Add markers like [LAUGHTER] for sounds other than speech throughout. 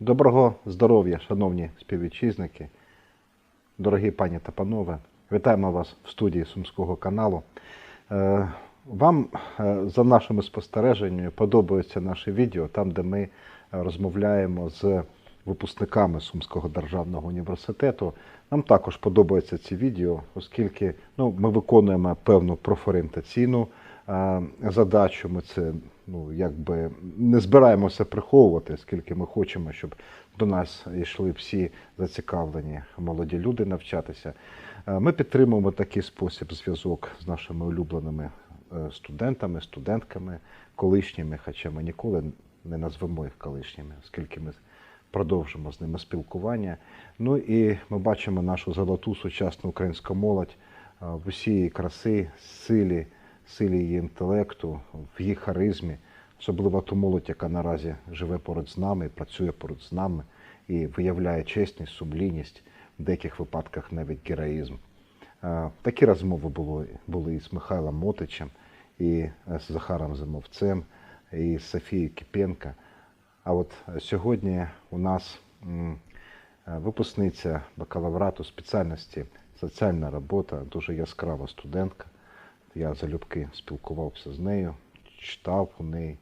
Доброго здоров'я, шановні співвітчизники, дорогі пані та панове. Вітаємо вас в студії Сумського каналу. Е, Вам е, за нашими спостереженнями подобаються наші відео, там, де ми розмовляємо з випускниками Сумського державного університету. Нам також подобаються ці відео, оскільки ну, ми виконуємо певну профорієнтаційну задачу. Ми це ну, якби не збираємося приховувати, оскільки ми хочемо, щоб до нас йшли всі зацікавлені молоді люди навчатися. Ми підтримуємо такий спосіб зв'язок з нашими улюбленими е, студентами, студентками, колишніми, хоча ми ніколи не назвемо їх колишніми, оскільки ми продовжимо з ними спілкування. Ну і ми бачимо нашу золоту сучасну українську молодь в усій краси, силі, силі її інтелекту, в її харизмі, особливо ту молодь, яка наразі живе поруч з нами, працює поруч з нами і виявляє чесність, сумлінність, в деяких випадках навіть героїзм. Е, Такі розмови були, були і з Михайлом Мотичем, і е, з Захаром Зимовцем, і з Софією Кипенко. А от сьогодні у нас е, випускниця бакалаврату спеціальності соціальна робота, дуже яскрава студентка. Я залюбки спілкувався з нею, читав у неї.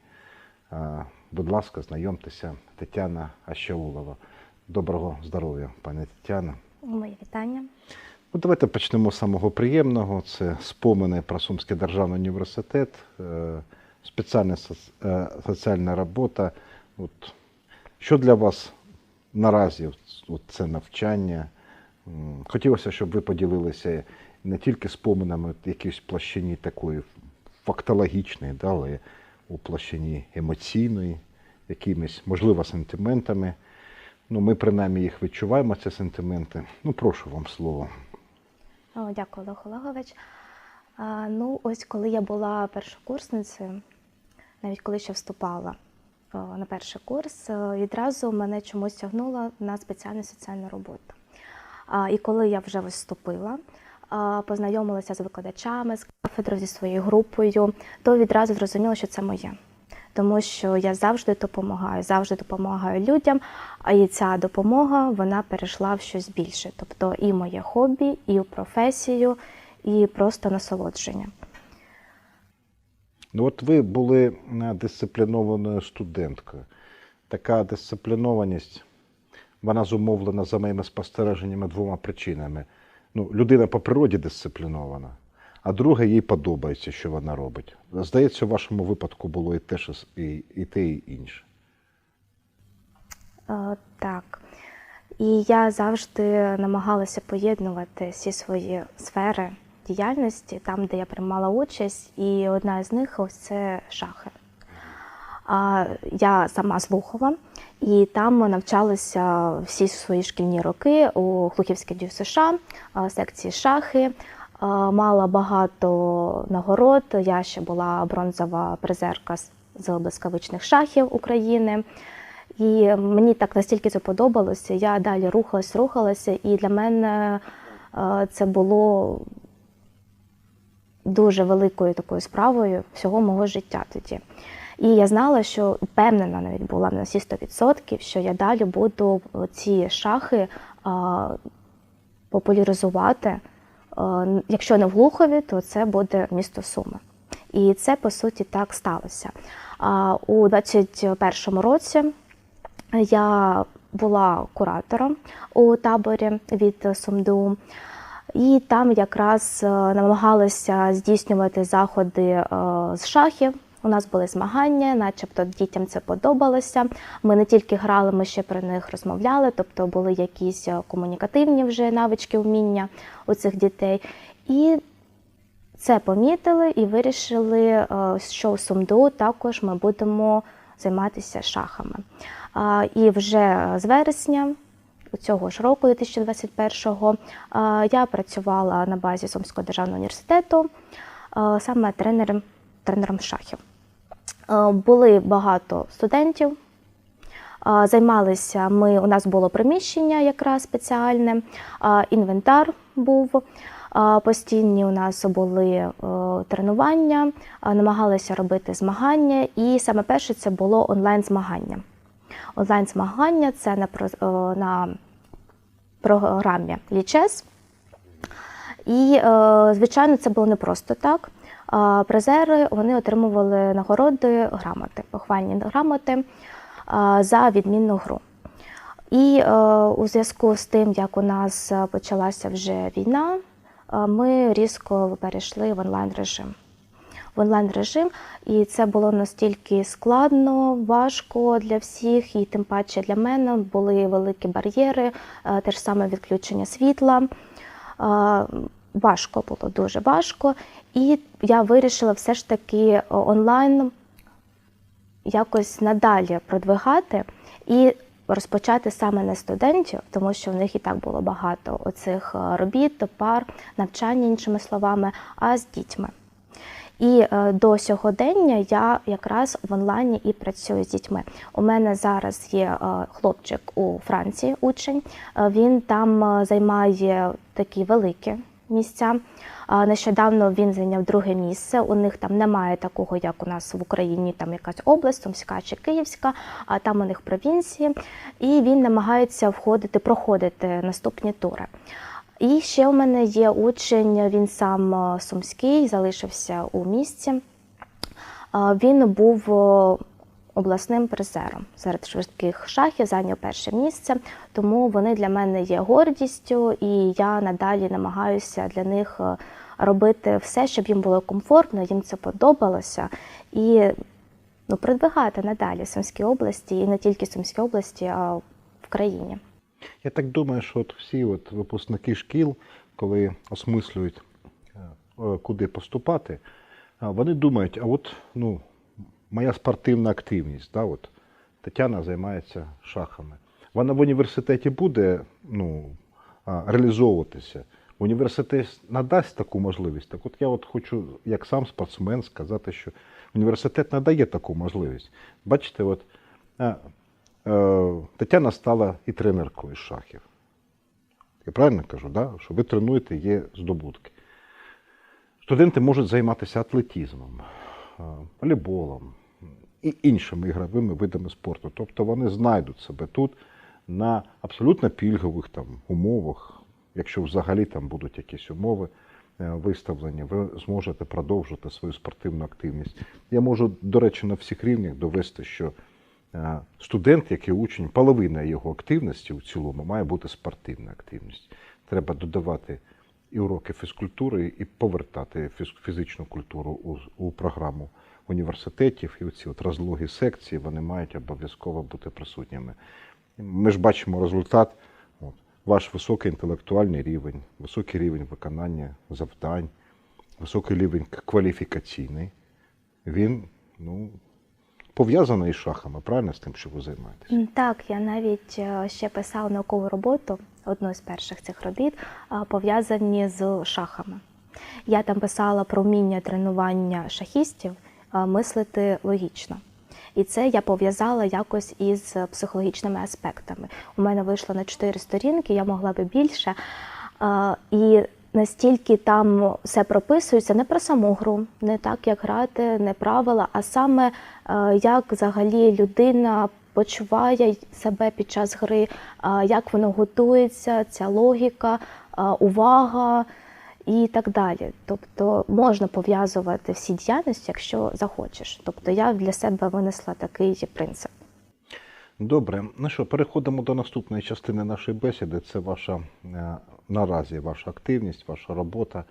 Будь ласка, знайомтеся, Тетяна Ащаулова. Доброго здоров'я, пані Тетяна. Моє вітання. Ну, давайте почнемо з самого приємного. Це спомини про Сумський державний університет, е, спеціальна е, соціальна робота. От, що для вас наразі от це навчання? Хотілося, щоб ви поділилися не тільки споминами якоїсь площині такої фактологічної, да, але у площині емоційної, якимись, можливо, сентиментами. Ну, ми принаймні їх відчуваємо, ці сентименти. Ну, прошу вам слово. О, дякую, Олег Олегович. А, ну, ось коли я була першокурсницею, навіть коли ще вступала о, на перший курс, е, відразу мене чомусь тягнуло на спеціальну соціальну роботу. А, і коли я вже ось вступила, а, познайомилася з викладачами, з кафедрою, зі своєю групою, то відразу зрозуміла, що це моє. Тому що я завжди допомагаю, завжди допомагаю людям, і ця допомога вона перейшла в щось більше. Тобто і моє хобі, і професію, і просто насолодження. Ну, от ви були е, дисциплінованою студенткою. Така дисциплінованість, вона зумовлена за моїми спостереженнями двома причинами. Ну, людина по природі дисциплінована, а друге, їй подобається, що вона робить. Здається, у вашому випадку було і те, що і, і те, і інше. Е, Так. І я завжди намагалася поєднувати всі свої сфери діяльності, там, де я приймала участь, і одна з них ось це шахи. Я сама з Лухова, і там навчалася всі свої шкільні роки у Глухівській дю США, секції шахи. Мала багато нагород. Я ще була бронзова призерка з- блискавичних шахів України. І мені так настільки це подобалося. Я далі рухалась, рухалася, і для мене це було дуже великою такою справою всього мого життя тоді. І я знала, що впевнена навіть була на всі 100%, що я далі буду ці шахи а, популяризувати. А, якщо не в Глухові, то це буде місто Суми. І це по суті так сталося. А, у 21-му році я була куратором у таборі від СумДУ. І там якраз е, намагалися здійснювати заходи е, з шахів. У нас були змагання, начебто дітям це подобалося. Ми не тільки грали, ми ще про них розмовляли, тобто були якісь е, комунікативні вже навички, вміння у цих дітей. І це помітили і вирішили, е, що у СумДУ також ми будемо займатися шахами. І вже з вересня цього ж року, 2021-го, е, я працювала на базі Сумського державного університету саме тренером, тренером шахів. Е, Були багато студентів. е, Займалися ми, у нас було приміщення якраз спеціальне, е, інвентар був. Постійні у нас були тренування, намагалися робити змагання, і саме перше це було онлайн-змагання. онлайн-змагання. Це на, на програмі Лічес. І, звичайно, це було не просто так. Призери вони отримували нагороди, грамоти, похвальні грамоти за відмінну гру. І е, у зв'язку з тим, як у нас почалася вже війна, е, ми різко перейшли в онлайн режим. В онлайн режим, і це було настільки складно, важко для всіх, і тим паче для мене були великі бар'єри, е, те ж саме відключення світла. Важко було, дуже важко. І я вирішила все ж таки е, онлайн якось надалі продвигати і розпочати саме не студентів, тому що в них і так було багато оцих е, робіт, пар, навчання, іншими словами, а з дітьми. І е, до сьогодення я якраз в онлайні і працюю з дітьми. У мене зараз є хлопчик у Франції, учень. Він там займає такі великі місця. Нещодавно він зайняв друге місце. У них там немає такого, як у нас в Україні, там якась область, Сумська чи Київська, а там у них провінції. І він намагається входити, проходити наступні тури. І ще у мене є учень, він сам е, сумський, залишився у місті. Він був е, обласним призером серед швидких шахів, зайняв перше місце. Тому вони для мене є гордістю, і я надалі намагаюся для них е, робити все, щоб їм було комфортно, їм це подобалося. І ну, продвигати надалі в області, і не тільки в Сумській області, а в країні. Я так думаю, що от всі от випускники шкіл, коли осмислюють, е, куди поступати, вони думають, а от ну, моя спортивна активність, да, от, Тетяна займається шахами. Вона в університеті буде ну, реалізовуватися. Університет надасть таку можливість. Так от я от хочу, як сам спортсмен, сказати, що університет надає таку можливість. Бачите, от е, Тетяна стала і тренеркою шахів. Я правильно кажу, да? що ви тренуєте, є здобутки. Студенти можуть займатися атлетизмом, е, волейболом і іншими ігровими видами спорту. Тобто вони знайдуть себе тут на абсолютно пільгових там, умовах. Якщо взагалі там будуть якісь умови е, виставлені, ви зможете продовжити свою спортивну активність. Я можу, до речі, на всіх рівнях довести, що е, студент, який учень, половина його активності в цілому має бути спортивна активність. Треба додавати і уроки фізкультури, і повертати фіз- фізичну культуру у, у програму університетів. І оці от розлоги секції вони мають обов'язково бути присутніми. Ми ж бачимо результат. От, ваш високий інтелектуальний рівень, високий рівень виконання завдань, високий рівень кваліфікаційний. Він ну, пов'язаний із шахами, правильно з тим, що ви займаєтесь? Так, я навіть е, ще писала наукову роботу, одну з перших цих робіт, пов'язані з шахами. Я там писала про вміння тренування шахістів мислити логічно. І це я пов'язала якось із психологічними аспектами. У мене вийшло на чотири сторінки, я могла би більше. І настільки там все прописується не про саму гру, не так, як грати, не правила, а саме е, як взагалі людина почуває себе під час гри, як воно готується, ця логіка, увага і так далі. Тобто можна пов'язувати всі діяльності, якщо захочеш. Тобто я для себе винесла такий принцип. Добре, ну що, переходимо до наступної частини нашої бесіди. Це ваша е, наразі ваша активність, ваша робота.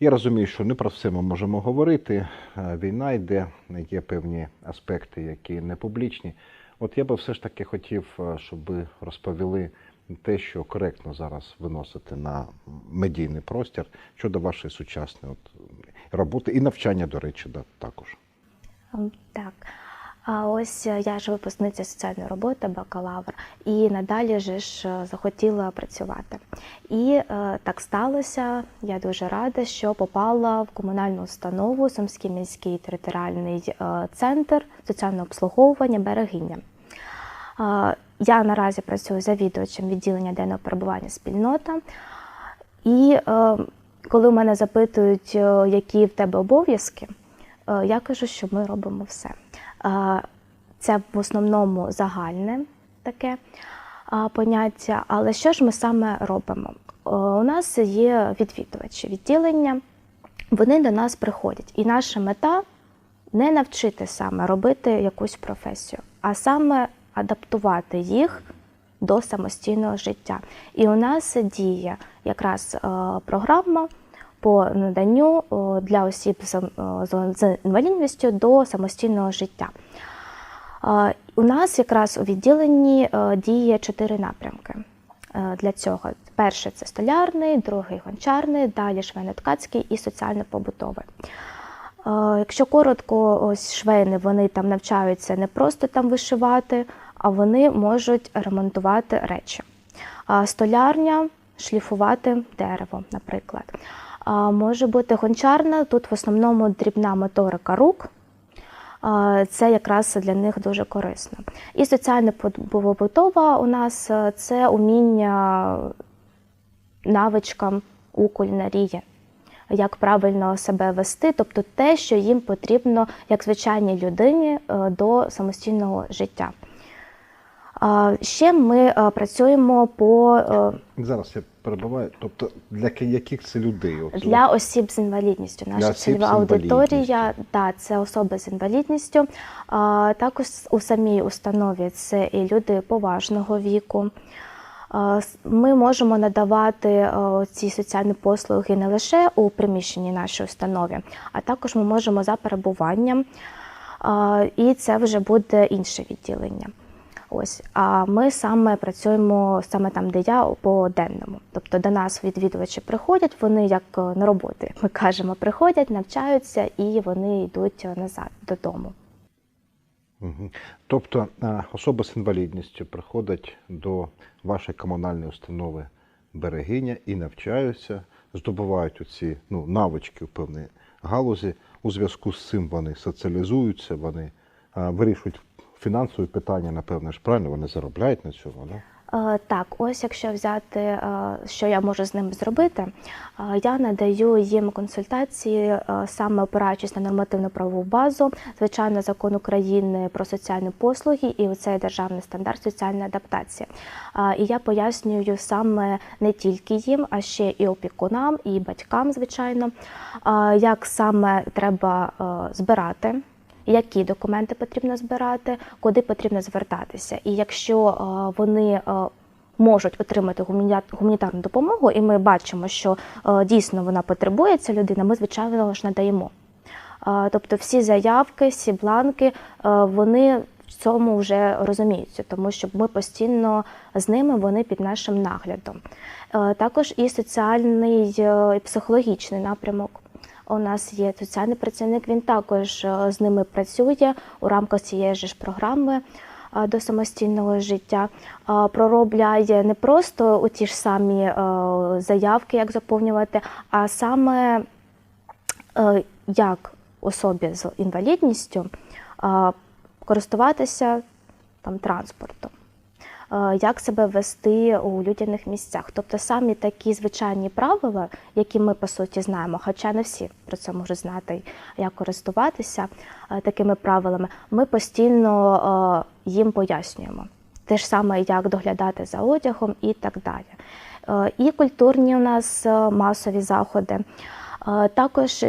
Я розумію, що не про все ми можемо говорити. Е, Війна йде, є певні аспекти, які не публічні. От я би все ж таки хотів, е, щоб ви розповіли те, що коректно зараз виносите на медійний простір щодо вашої сучасної от, роботи і навчання, до речі, да, також. Ем, Так. А ось е, я ж випускниця соціальної роботи, бакалавр, і надалі ж е, захотіла працювати. І е, так сталося. Я дуже рада, що попала в комунальну установу Сумський міський територіальний е, центр соціального обслуговування берегиня. Е, Я наразі працюю завідувачем відділення денного перебування спільнота. І е, коли мене запитують, е, які в тебе обов'язки, е, я кажу, що ми робимо все. Е, це в основному загальне таке а, поняття. Але що ж ми саме робимо? Е, У нас є відвідувачі відділення, вони до нас приходять, і наша мета не навчити саме робити якусь професію, а саме адаптувати їх до самостійного життя. І у нас діє якраз е, програма по наданню е, для осіб з, е, з- інвалідністю до самостійного життя. У нас якраз у відділенні діє чотири напрямки для цього. Перший це столярний, другий гончарний, далі швейно-ткацький і соціально-побутовий. Якщо коротко, ось швейни вони там навчаються не просто там вишивати, вони можуть ремонтувати речі. Столярня шліфувати дерево, наприклад. Може бути гончарна, тут в основному дрібна моторика рук. Це якраз для них дуже корисно. І соціально побутова у нас це уміння навичкам у кулінарії, як правильно себе вести, тобто те, що їм потрібно як звичайній людині е, до самостійного життя. Ще ми е, працюємо по е, Зараз я перебуваю. Тобто для ки- яких це людей? От, для осіб з інвалідністю. Наша цільова аудиторія да, це особи з інвалідністю. А, також у самій установі це і люди поважного віку. Ми можемо надавати е, ці соціальні послуги не лише у приміщенні нашої установи, а також ми можемо за перебуванням, і це вже буде інше відділення. Ось, а ми саме працюємо саме там, де я по денному. Тобто до нас відвідувачі приходять, вони як е, на роботи, ми кажемо, приходять, навчаються і вони йдуть назад додому. Мгм. Тобто е, особи з інвалідністю приходять до вашої комунальної установи берегиня і навчаються, здобувають оці ну, навички в певній галузі. У зв'язку з цим вони соціалізуються, вони е, вирішують фінансові питання, напевне ж правильно, вони заробляють на цьому. Да? Е, Так, ось якщо взяти, е, що я можу з ними зробити, е, я надаю їм консультації, саме опираючись на нормативну правову базу, звичайно, закон України про соціальні послуги і цей державний стандарт соціальної адаптації. І я пояснюю саме не тільки їм, а ще і опікунам, і батькам, звичайно, як саме треба збирати які документи потрібно збирати, куди потрібно звертатися. І якщо е, вони е, можуть отримати гуманітарну допомогу, і ми бачимо, що е, дійсно вона потребує ця людина, ми звичайно ж надаємо. Тобто всі заявки, всі бланки, вони в цьому вже розуміються, тому що ми постійно з ними, вони під нашим наглядом. Також і соціальний і психологічний напрямок. У нас є соціальний працівник, він також е, з ними працює у рамках цієї ж програми е, до самостійного життя. Е, Проробляє не просто у ті ж самі заявки, як заповнювати, а саме як особі з інвалідністю користуватися там транспортом. Е, Як себе вести у людяних місцях, тобто самі такі звичайні правила, які ми по суті знаємо, хоча не всі про це можуть знати, як користуватися е, такими правилами, ми постійно е, їм пояснюємо. Те ж саме, як доглядати за одягом і так далі. І культурні у нас масові заходи. Також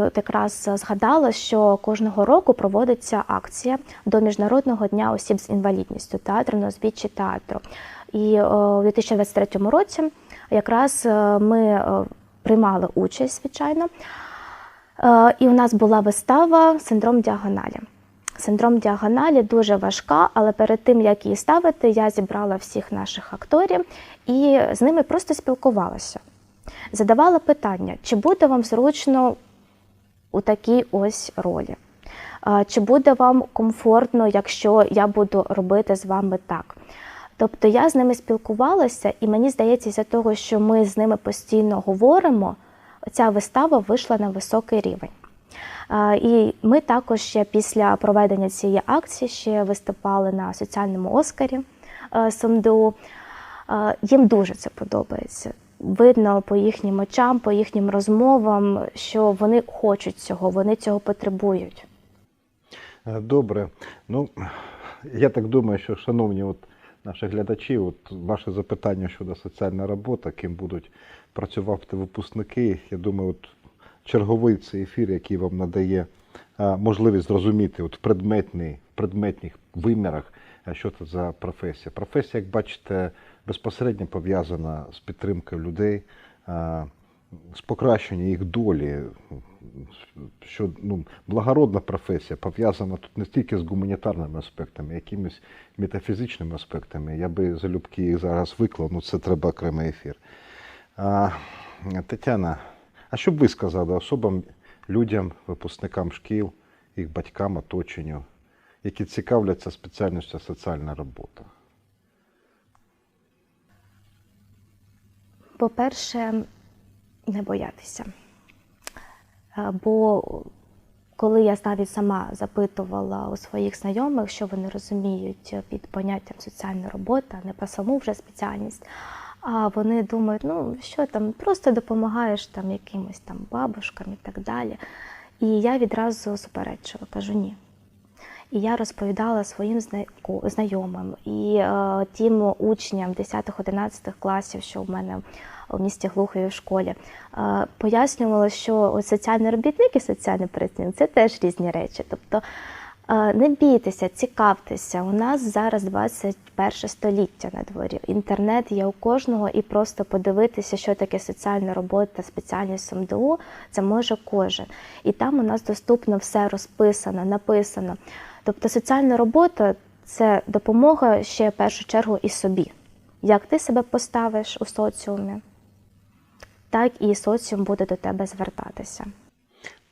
от якраз згадала, що кожного року проводиться акція до Міжнародного дня осіб з інвалідністю театру на узбіччі театру. І е, у 2023 році якраз е, ми е, приймали участь, звичайно. Е, І у нас була вистава Синдром діагоналі. Синдром діагоналі дуже важка, але перед тим як її ставити, я зібрала всіх наших акторів і з ними просто спілкувалася. Задавала питання, чи буде вам зручно у такій ось ролі? Чи буде вам комфортно, якщо я буду робити з вами так? Тобто я з ними спілкувалася, і мені здається, з-за того, що ми з ними постійно говоримо, ця вистава вийшла на високий рівень. І ми також ще після проведення цієї акції ще виступали на соціальному Оскарі е, СумДУ. Е, Їм дуже це подобається. Видно по їхнім очам, по їхнім розмовам, що вони хочуть цього, вони цього потребують. Е, Добре. Ну, Я так думаю, що, шановні от наші глядачі, от ваше запитання щодо соціальної роботи, ким будуть працювати випускники, я думаю, от черговий цей ефір, який вам надає можливість зрозуміти от в предметний, в предметних вимірах, що це за професія. Професія, як бачите, безпосередньо пов'язана з підтримкою людей, з покращенням їх долі, що ну, благородна професія пов'язана тут не тільки з гуманітарними аспектами, якимись метафізичними аспектами. Я би залюбки їх зараз виклав, ну це треба окремий ефір. А, Тетяна, а що б ви сказали особам, людям, випускникам шкіл, їх батькам, оточенню, які цікавляться спеціальністю соціальна робота? По-перше, не боятися. Е, Бо коли я навіть сама запитувала у своїх знайомих, що вони розуміють під поняттям соціальна робота, не про саму вже спеціальність, а вони думають, ну що там, просто допомагаєш там якимось там бабушкам і так далі. І я відразу суперечила, кажу ні. І я розповідала своїм знайомим і е, тим учням 10-11 класів, що в мене у місті Глухові в школі, е, пояснювала, що соціальний робітник і соціальний працівник це теж різні речі. Тобто е, не бійтеся, цікавтеся. У нас зараз 21 століття на дворі. Інтернет є у кожного, і просто подивитися, що таке соціальна робота, спеціальність СМДУ, це може кожен. І там у нас доступно все розписано, написано. Тобто соціальна робота це допомога ще в першу чергу і собі. Як ти себе поставиш у соціумі, так і соціум буде до тебе звертатися.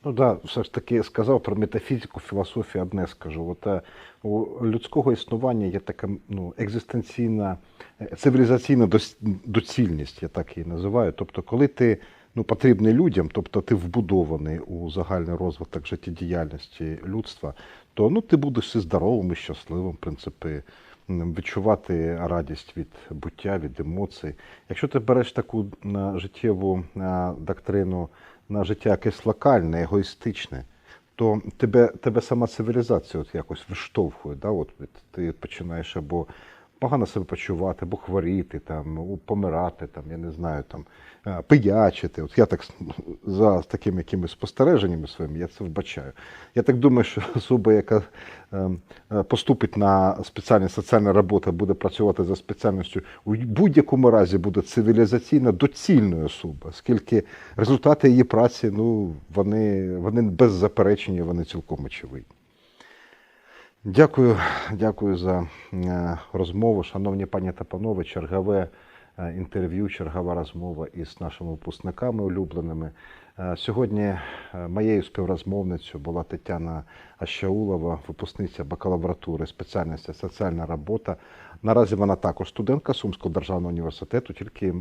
Ну да, все ж таки сказав про метафізику, філософію одне скажу. От, е, у людського існування є така ну, екзистенційна, е, цивілізаційна доцільність, я так її називаю. Тобто, коли ти ну, потрібний людям, тобто ти вбудований у загальний розвиток життєдіяльності людства, то ну, ти будеш і здоровим, і щасливим, в принципі, відчувати радість від буття, від емоцій. Якщо ти береш таку життєву доктрину на життя якесь локальне, егоїстичне, то тебе, тебе сама цивілізація от якось виштовхує. Да? От, ти починаєш або погано себе почувати, або хворіти, там, помирати, там, я не знаю, там, е, пиячити. От я так за такими якимись спостереженнями своїми я це вбачаю. Я так думаю, що [LAUGHS] особа, яка е, е, поступить на спеціальну соціальну роботу, буде працювати за спеціальністю, у будь-якому разі буде цивілізаційно доцільною особою, оскільки результати її праці, ну, вони, вони без заперечення, вони цілком очевидні. Дякую, дякую за е, розмову. Шановні пані та панове, чергове е, інтерв'ю, чергова розмова із нашими випускниками улюбленими. Е, Сьогодні моєю співрозмовницею була Тетяна Ащаулова, випускниця бакалавратури спеціальності соціальна робота. Наразі вона також студентка Сумського державного університету, тільки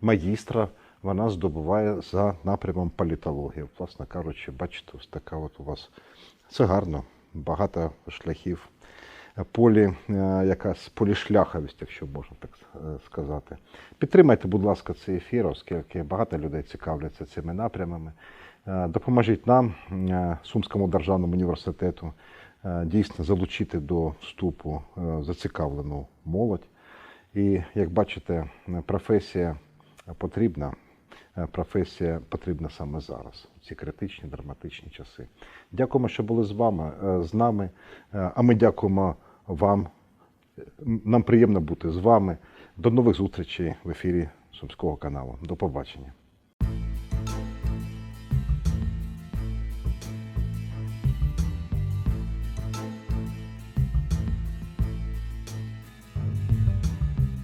магістра вона здобуває за напрямом політології. Власне кажучи, бачите, ось така от у вас це гарно, багато шляхів. Полі, е, якась полішляховість, якщо можна так е, сказати. Підтримайте, будь ласка, цей ефір, оскільки багато людей цікавляться цими напрямами. Е, Допоможіть нам, Сумському державному університету, дійсно залучити до вступу зацікавлену молодь. І як бачите, професія потрібна. Е, Професія потрібна саме зараз, у ці критичні, драматичні часи. Дякуємо, що були з вами, е, з нами. Е, А ми дякуємо вам. Нам приємно бути з вами. До нових зустрічей в ефірі Сумського каналу. До побачення.